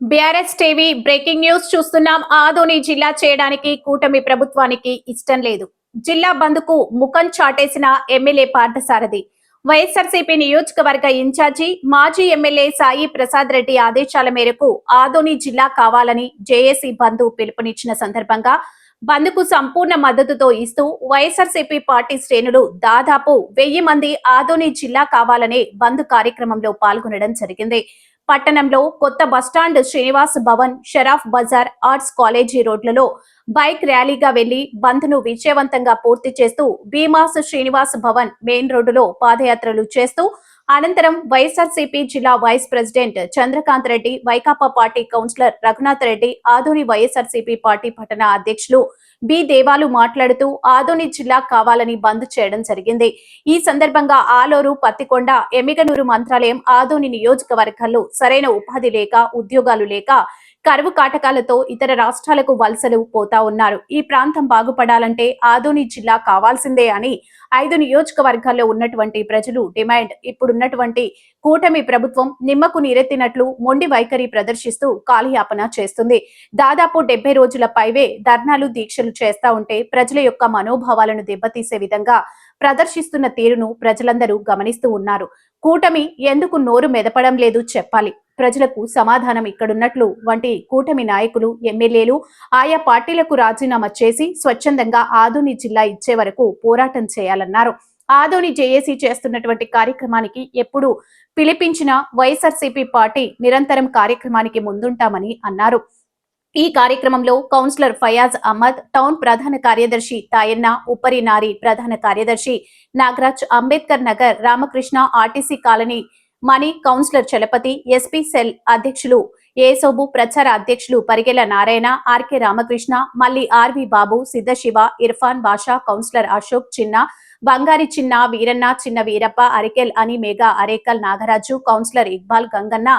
BRS TV breaking news చూస్తున్నాం. ఆదోని జిల్లా చేయడానికి కూటమి ప్రభుత్వానికి ఇష్టం లేదు. జిల్లా బంద్కు ముఖం చాటేసిన ఎమ్మెల్యే పార్థసారథి. వైఎస్ఆర్సీపీ నియోజకవర్గ ఇన్ఛార్జి మాజీ ఎమ్మెల్యే సాయి ప్రసాద్ రెడ్డి ఆదేశాల మేరకు ఆదోని జిల్లా కావాలని జేఏసీ బంధు పిలుపునిచ్చిన సందర్భంగా బంద్కు సంపూర్ణ మద్దతుతో ఇస్తూ వైఎస్ఆర్సీపీ పార్టీ శ్రేణులు దాదాపు వెయ్యి మంది ఆదోని జిల్లా కావాలనే బంద్ కార్యక్రమంలో పాల్గొనడం జరిగింది. పట్టణంలో కొత్త bus stand Srinivas Bhavan Sharaf Bazar arts college రోడ్లలో బైక్ ర్యాలీగా వెళ్ళి బంద్ను విజయవంతంగా పూర్తి చేస్తూ భీమాస్ శ్రీనివాస్ భవన్ మెయిన్ రోడ్డులో పాదయాత్రలు చేస్తూ అనంతరం వైఎస్ఆర్సీపీ జిల్లా vice president Chandrakant Reddy Vaikapa party councillor Raghunath Reddy Adoni YSRCP party పట్టణ అధ్యక్షులు బి. దేవాలు మాట్లాడుతూ ఆదోని జిల్లా కావాలని బంద్ చేయడం జరిగింది. ఈ సందర్భంగా ఆలూరు పత్తికొండ ఎమ్మిగనూరు మంత్రాలయం ఆదోని నియోజకవర్గాల్లో సరైన ఉపాధి లేక ఉద్యోగాలు లేక కరువు కాటకాలతో ఇతర రాష్ట్రాలకు వలసలు పోతా ఉన్నారు. ఈ ప్రాంతం బాగుపడాలంటే ఆదోని జిల్లా కావాల్సిందే అని ఐదు నియోజకవర్గాల్లో ఉన్నటువంటి ప్రజలు డిమాండ్. ఇప్పుడున్నటువంటి కూటమి ప్రభుత్వం నిమ్మకు నీరెత్తినట్లు మొండి వైఖరి ప్రదర్శిస్తూ కాలయాపన చేస్తుంది. దాదాపు డెబ్బై రోజుల పైవే ధర్నాలు దీక్షలు చేస్తా ఉంటే ప్రజల యొక్క మనోభావాలను దెబ్బతీసే విధంగా ప్రదర్శిస్తున్న తీరును ప్రజలందరూ గమనిస్తూ ఉన్నారు. కూటమి ఎందుకు నోరు మెదపడం లేదు చెప్పాలి. ప్రజలకు సమాధానం ఇక్కడున్నట్లు వంటి కూటమి నాయకులు ఎమ్మెల్యేలు ఆయా పార్టీలకు రాజీనామా చేసి స్వచ్ఛందంగా ఆదోని జిల్లా ఇచ్చే వరకు పోరాటం చేయాలన్నారు. ఆదోని జేఏసీ చేస్తున్నటువంటి కార్యక్రమానికి ఎప్పుడు పిలిపించిన వైఎస్ఆర్సీపీ పార్టీ నిరంతరం కార్యక్రమానికి ముందుంటామని అన్నారు. ఈ కార్యక్రమంలో కౌన్సిలర్ ఫయాజ్ అహ్మద్ టౌన్ ప్రధాన కార్యదర్శి తాయన్న ఉప్పరి నారి ప్రధాన కార్యదర్శి Nagaraj Ambedkar Nagar Ramakrishna RTC colony Mani councillor Chalapathi SP cell అధ్యక్షులు ఏసోబు ప్రచార అధ్యక్షులు Parigela Narayana RK Ramakrishna Malli RV Babu Siddhashiva Irfan Basha councillor Ashok Chinna Bangari Chinna Veeranna Chinna Veerappa Arikel అని Megha Arekal Nagaraju councillor Iqbal Ganganna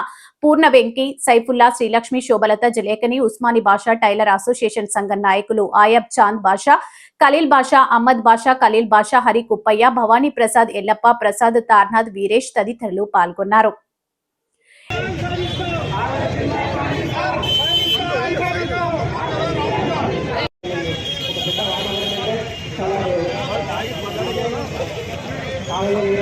Purna Venki Saifulla Srilakshmi Shobhalatha Jalekani Usmani Basha tailor association సంఘం నాయకులు ఆయబ్ చాంద్ బాషా ఖలీల్ బాషా అహ్మద్ బాషా ఖలీల్ బాషా హరి కుప్పయ్య భవానీ ప్రసాద్ ఎల్లప్ప ప్రసాద్ తార్నాథ్ వీరేష్ తదితరులు పాల్గొన్నారు. Hallelujah.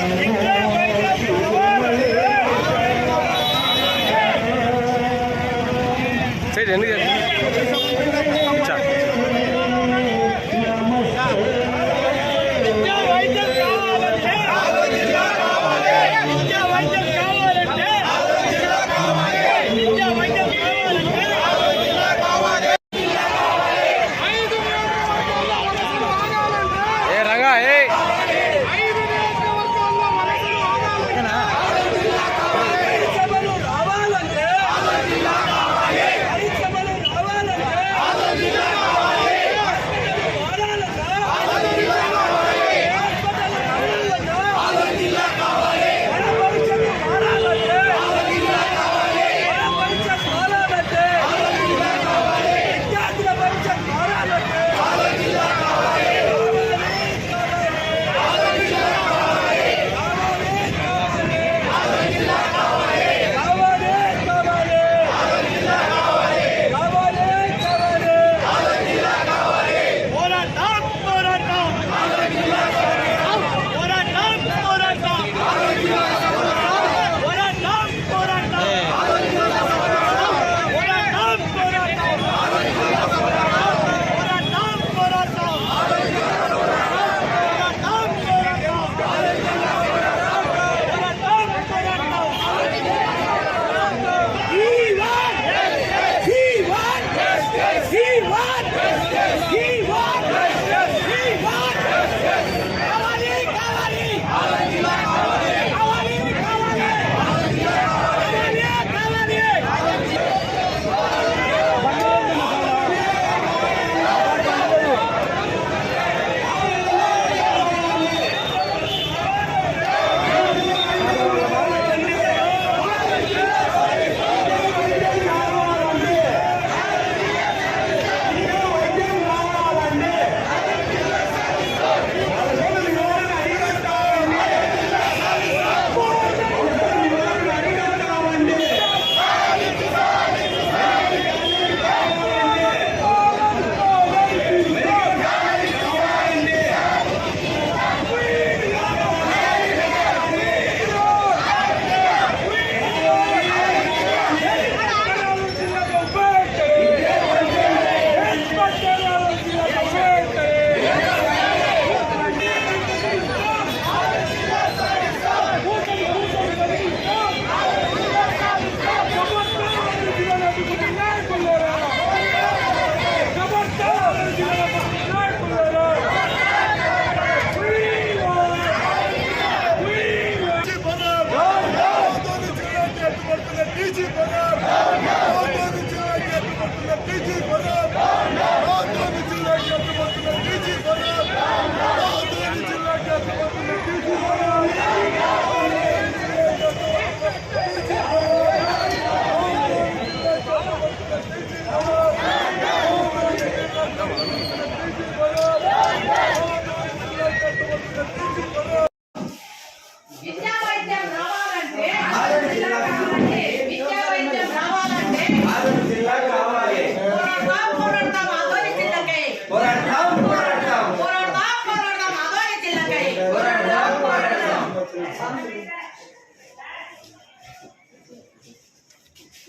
Thank you.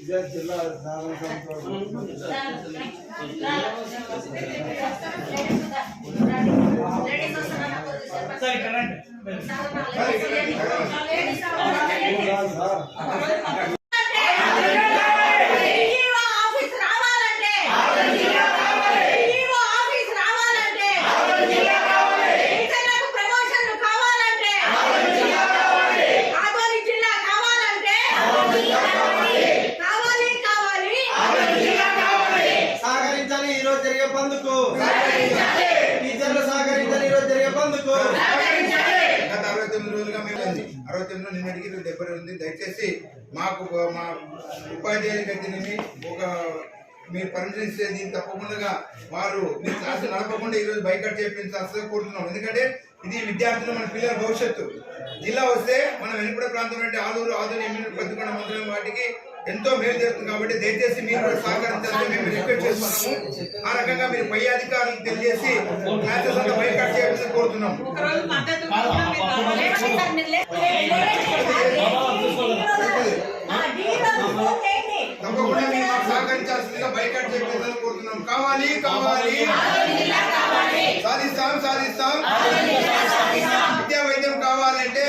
విజయ జిల్లా నాలుగు బంద్కు టీచర్లు సహకరించాలి ఈ రోజు జరిగే బంద్కు గత అరవై తొమ్మిది రోజులుగా మేము అరవై తొమ్మిదిలో నిన్నటికి డెబ్బై ఉంది దయచేసి మాకు మా ఉపాధ్యాయులకి ఒక మీరు పర్మిషన్ ఇస్తే దీన్ని తప్పకుండా వారు మీ క్లాసు నడపకుండా ఈరోజు బైకట్ చేయించాల్సి కోరుతున్నాం. ఎందుకంటే ఇది విద్యార్థులు మన పిల్లల భవిష్యత్తు. జిల్లా వస్తే మన వెనుకడ ప్రాంతం అంటే ఆలూరు ఆదూరు ఎమ్మెల్యే పత్తికొండ మండలం వాటికి ఎంతో మేలు జరుగుతుంది కాబట్టి దయచేసి మీరు కూడా సహకరించాలని మేము రిక్వెస్ట్ చేస్తున్నాము. ఆ రకంగా మీరు పై అధికారులకు తెలియజేసి మ్యాచెస్ అంతా బైకాట్ చేయాలని కోరుతున్నాం తప్పకుండా మేము సహకరించాల్సిందిగా బైకాట్ చేయాలని కోరుతున్నాం కావాలి కావాలి. సాధిస్తాం సాధిస్తాం. విద్యా వైద్యం కావాలంటే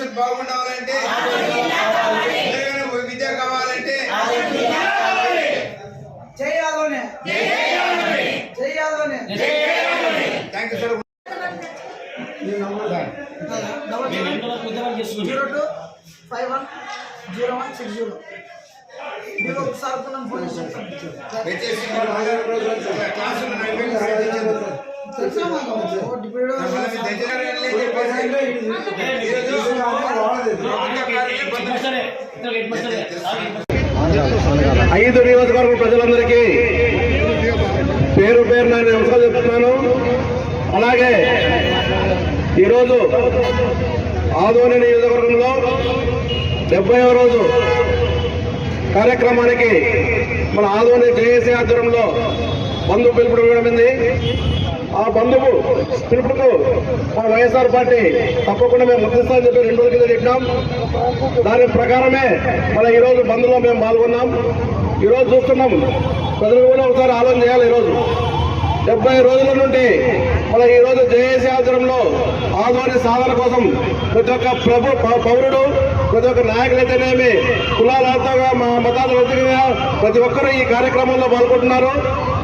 భవిష్యత్ బాగుండాలంటే విద్య కావాలంటే. Sir zero two five one zero one six zero. ఒకసారి ఐదు నియోజకవర్గ ప్రజలందరికీ పేరు పేరు నేను నమస్కారం చెప్తున్నాను. అలాగే ఈరోజు ఆదోని నియోజకవర్గంలో డెబ్బైవ రోజు కార్యక్రమానికి మన ఆదోని జేఏసీ ఆధ్వర్యంలో బంధు పిలుపు ఇవ్వడం ఆ బంధువు పిలుపుకు మా వైఎస్ఆర్ పార్టీ తప్పకుండా మేము ముద్దిస్తామని చెప్పి రెండు రోజుల కింద చెప్పినాం. దాని ప్రకారమే మన ఈరోజు బంధులో మేము పాల్గొన్నాం. ఈరోజు చూస్తున్నాం. ప్రజలు కూడా ఒకసారి ఆలోచన చేయాలి ఈరోజు. డెబ్బై రోజుల నుండి మన ఈ రోజు జేఏసీ ఆధ్వర్యంలో ఆధ్వర్య సాధన కోసం ప్రతి ఒక్క ప్రభు పౌరుడు ప్రతి ఒక్క నాయకులైతేనేమి కులాలతోగా మా మతాలతోగా ప్రతి ఒక్కరూ ఈ కార్యక్రమంలో పాల్గొంటున్నారు.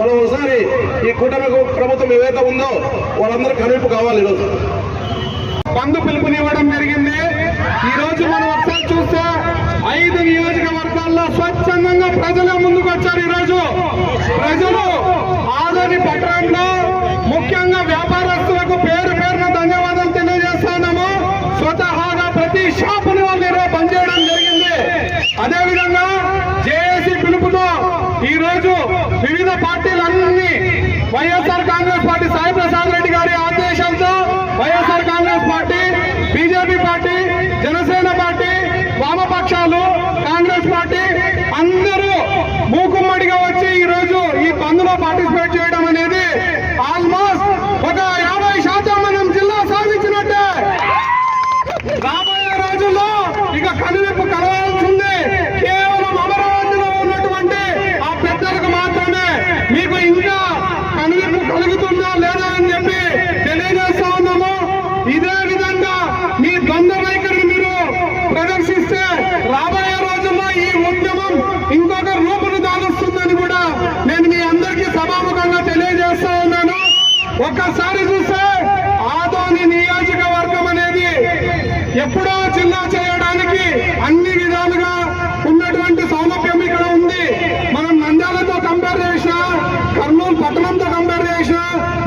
మనం ఒకసారి ఈ కూటమి ప్రభుత్వం ఏదైతే ఉందో వాళ్ళందరూ కనువిపు కావాలి ఈరోజు. బంధు పిలుపునివ్వడం జరిగింది. ఈ రోజు మనం ఒకసారి చూస్తే ఐదు నియోజకవర్గాల్లో స్వచ్ఛందంగా ప్రజల ముందుకు వచ్చారు ఈరోజు. ప్రజలు ఆదరి పట్టణంలో ముఖ్యంగా వ్యాపారస్తులకు పేరు పేరున ధన్యవాదాలు తెలియజేస్తున్నాము. స్వతహాగా ప్రతి షాపును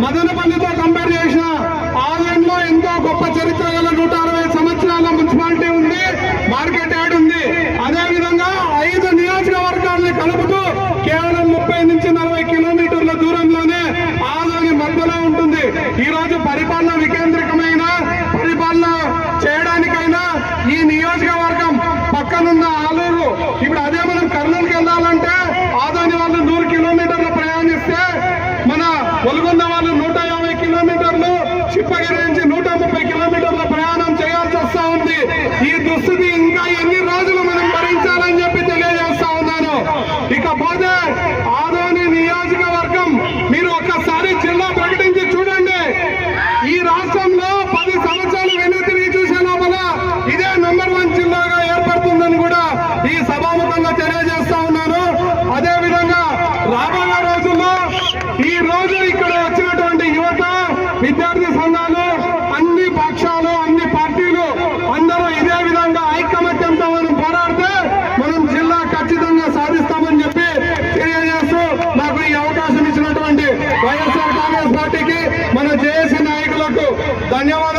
మదనపల్లి ಧನ್ಯವಾದ